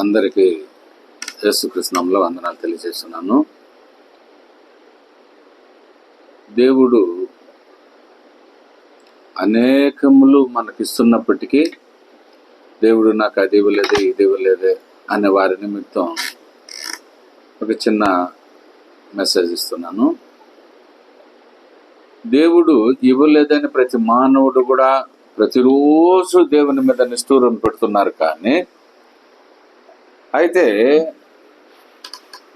అందరికీ యేసుకృష్ణంలో వందనాలు తెలియజేస్తున్నాను. దేవుడు అనేకములు మనకిస్తున్నప్పటికీ దేవుడు నాకు అది ఇవ్వలేదే ఇది ఇవ్వలేదే అనే వారి నిమిత్తం ఒక చిన్న మెసేజ్ ఇస్తున్నాను. దేవుడు ఇవ్వలేదని ప్రతి మానవుడు కూడా ప్రతిరోజు దేవుని మీద నిష్ఠూరం పెడుతున్నారు కానీ అయితే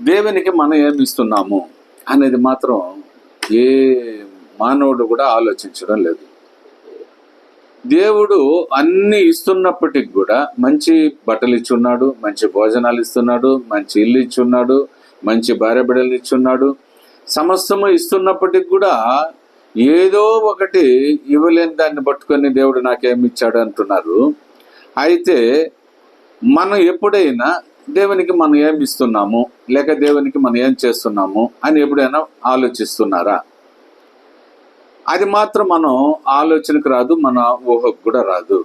దేవునికి మనం ఏమి ఇస్తున్నాము అనేది మాత్రం ఏ మానవుడు కూడా ఆలోచించడం లేదు. దేవుడు అన్ని ఇస్తున్నప్పటికి కూడా మంచి బట్టలు ఇచ్చున్నాడు మంచి భోజనాలు ఇస్తున్నాడు మంచి ఇల్లు ఇచ్చున్నాడు మంచి భార్య బిడ్డలు ఇచ్చున్నాడు. సమస్తము ఇస్తున్నప్పటికి కూడా ఏదో ఒకటి ఇవ్వలేని దాన్ని పట్టుకొని దేవుడు నాకేమి ఇచ్చాడు అంటున్నారు. అయితే మనం ఎప్పుడైనా దేవునికి మనం ఏం ఇస్తున్నాము? లేక దేవునికి మనం ఏం చేస్తున్నాము? అని ఎప్పుడైనా ఆలోచిస్తున్నారా? అది మాత్రం మనం ఆలోచనకు రాదు మన ఊహకు కూడా రాదు.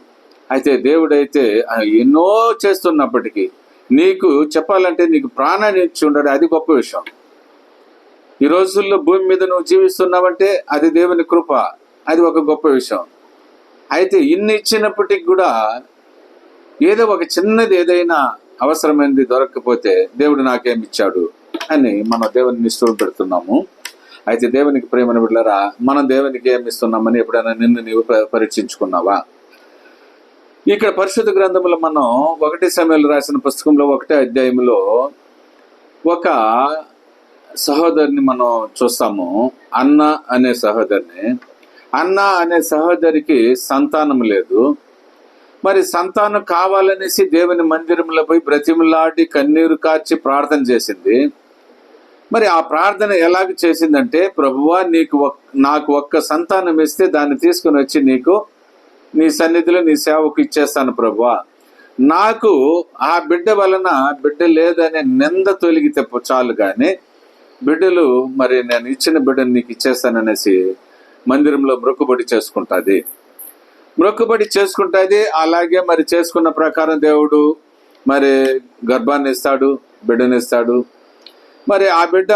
అయితే దేవుడైతే ఎన్నో చేస్తున్నప్పటికీ నీకు చెప్పాలంటే నీకు ప్రాణాన్ని ఇచ్చి ఉండడం అది గొప్ప విషయం. ఈ రోజుల్లో భూమి మీద నువ్వు జీవిస్తున్నావంటే అది దేవుని కృప అది ఒక గొప్ప విషయం. అయితే ఇన్ని ఇచ్చినప్పటికి కూడా ఏదో ఒక చిన్నది ఏదైనా అవసరమైనది దొరకకపోతే దేవుడు నాకేం ఇచ్చాడు అని మనం దేవుని నిష్ఠూరం పెడుతున్నాము. అయితే దేవునికి ప్రేమను బిడ్డరా మనం దేవునికి ఏమి ఇస్తున్నామని ఎప్పుడైనా నిన్ను నీవు పరీక్షించుకున్నావా? ఇక్కడ పరిశుద్ధ గ్రంథంలో మనం ఒకటి సమయంలో రాసిన పుస్తకంలో ఒకటే అధ్యాయంలో ఒక సహోదరిని మనం చూస్తాము. అన్న అనే సహోదరిని. అన్న అనే సహోదరికి సంతానం లేదు. మరి సంతానం కావాలనేసి దేవుని మందిరంలో పోయి బ్రతిమలాడి కన్నీరు కార్చి ప్రార్థన చేసింది. మరి ఆ ప్రార్థన ఎలాగ చేసిందంటే ప్రభువా నీకు ఒక్- నాకు ఒక్క సంతానం ఇస్తే దాన్ని తీసుకుని వచ్చి నీకు నీ సన్నిధిలో నీ సేవకు ఇచ్చేస్తాను ప్రభువా. నాకు ఆ బిడ్డ వలన బిడ్డ లేదనే నింద తొలిగితే చాలు కానీ బిడ్డలు మరి నేను ఇచ్చిన బిడ్డను నీకు ఇచ్చేస్తాననేసి మందిరంలో మొక్కుబడి చేసుకుంటుంది. మొక్కుబడి చేసుకుంటుంది. అలాగే మరి చేసుకున్న ప్రకారం దేవుడు మరి గర్భాన్ని ఇస్తాడు బిడ్డనిస్తాడు మరి ఆ బిడ్డ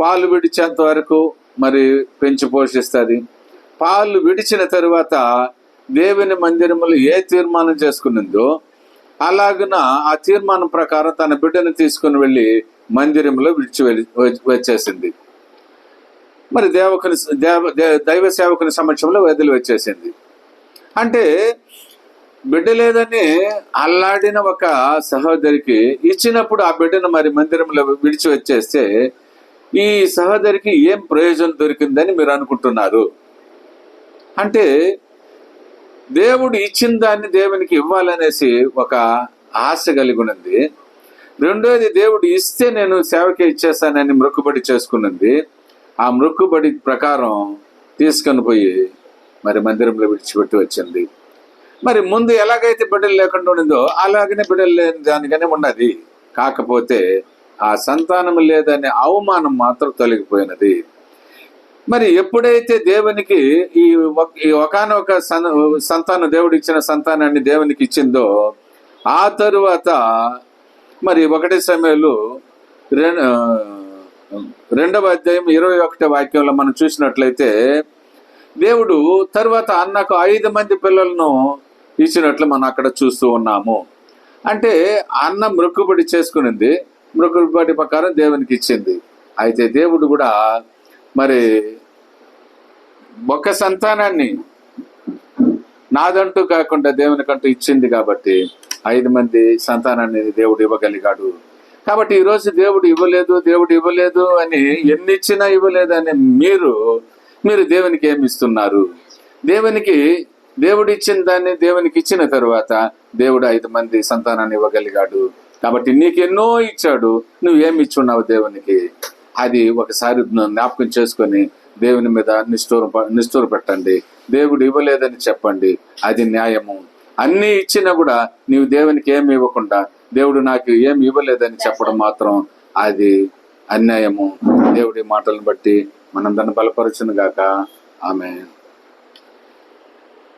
పాలు విడిచేంత వరకు మరి పెంచి పోషిస్తుంది. పాలు విడిచిన తరువాత దేవుని మందిరములు ఏ తీర్మానం చేసుకున్నదో అలాగున ఆ తీర్మానం ప్రకారం తన బిడ్డను తీసుకుని వెళ్ళి మందిరంలో విడిచి వెళ్ళి వచ్చేసింది. మరి దేవకుని దేవ దే- దైవ సేవకుని సమక్షంలో వదిలి వచ్చేసింది. అంటే బిడ్డ లేదని అల్లాడిన ఒక సహోదరికి ఇచ్చినప్పుడు ఆ బిడ్డను మరి మందిరంలో విడిచి వచ్చేస్తే ఈ సహోదరికి ఏం ప్రయోజనం దొరికిందని మీరు అనుకుంటున్నారు? అంటే దేవుడు ఇచ్చిన దాన్ని దేవునికి ఇవ్వాలనేసి ఒక ఆశ కలిగి ఉన్నది రెండోది దేవుడు ఇస్తే నేను సేవకే ఇచ్చేస్తానని మృక్కుబడి చేసుకున్నది ఆ మృక్కుబడి ప్రకారం తీసుకొని పోయి మరి మందిరంలో విడిచిపెట్టి వచ్చింది. మరి ముందు ఎలాగైతే బిడ్డలు లేకుండా ఉండిందో అలాగనే బిడ్డలు లేని దానిగానే ఉన్నది. కాకపోతే ఆ సంతానం లేదనే అవమానం మాత్రం తొలగిపోయినది. మరి ఎప్పుడైతే దేవునికి ఈ ఒక- ఈ ఒకనొక సంతానం దేవుడు ఇచ్చిన సంతానాన్ని దేవునికి ఇచ్చిందో ఆ తరువాత మరి ఒకటి సమయంలో రెం- రెండవ అధ్యాయం ఇరవై ఒకటి వాక్యంలో మనం చూసినట్లయితే దేవుడు తర్వాత అన్నకు ఐదు మంది పిల్లలను ఇచ్చినట్లు మనం అక్కడ చూస్తూ ఉన్నాము. అంటే అన్న మృక్కుబడి చేసుకునింది. మృక్కుబడి ప్రకారం దేవునికి ఇచ్చింది. అయితే దేవుడు కూడా మరి ఒక సంతానాన్ని నాదంటూ కాకుండా దేవునికంటూ ఇచ్చింది కాబట్టి ఐదు మంది సంతానాన్ని దేవుడు ఇవ్వగలిగాడు. కాబట్టి ఈరోజు దేవుడు ఇవ్వలేదు దేవుడు ఇవ్వలేదు అని ఎన్ని ఇచ్చినా ఇవ్వలేదు అని మీరు మీరు దేవునికి ఏమి ఇస్తున్నారు? దేవునికి దేవుడు ఇచ్చిన దాన్ని దేవునికి ఇచ్చిన తర్వాత దేవుడు ఐదు మంది సంతానాన్ని ఇవ్వగలిగాడు. కాబట్టి నీకెన్నో ఇచ్చాడు. నువ్వు ఏమి ఇచ్చున్నావు దేవునికి? అది ఒకసారి జ్ఞాపకం చేసుకొని దేవుని మీద నిష్ఠూర నిష్ఠూర పెట్టండి. దేవుడు ఇవ్వలేదని చెప్పండి. అది న్యాయము. అన్ని ఇచ్చినా కూడా నీవు దేవునికి ఏమి ఇవ్వకుండా దేవుడు నాకు ఏమి ఇవ్వలేదని చెప్పడం మాత్రం అది అన్యాయము. దేవుడి మాటలను బట్టి మనందరిని బలపరచును గాక. ఆమె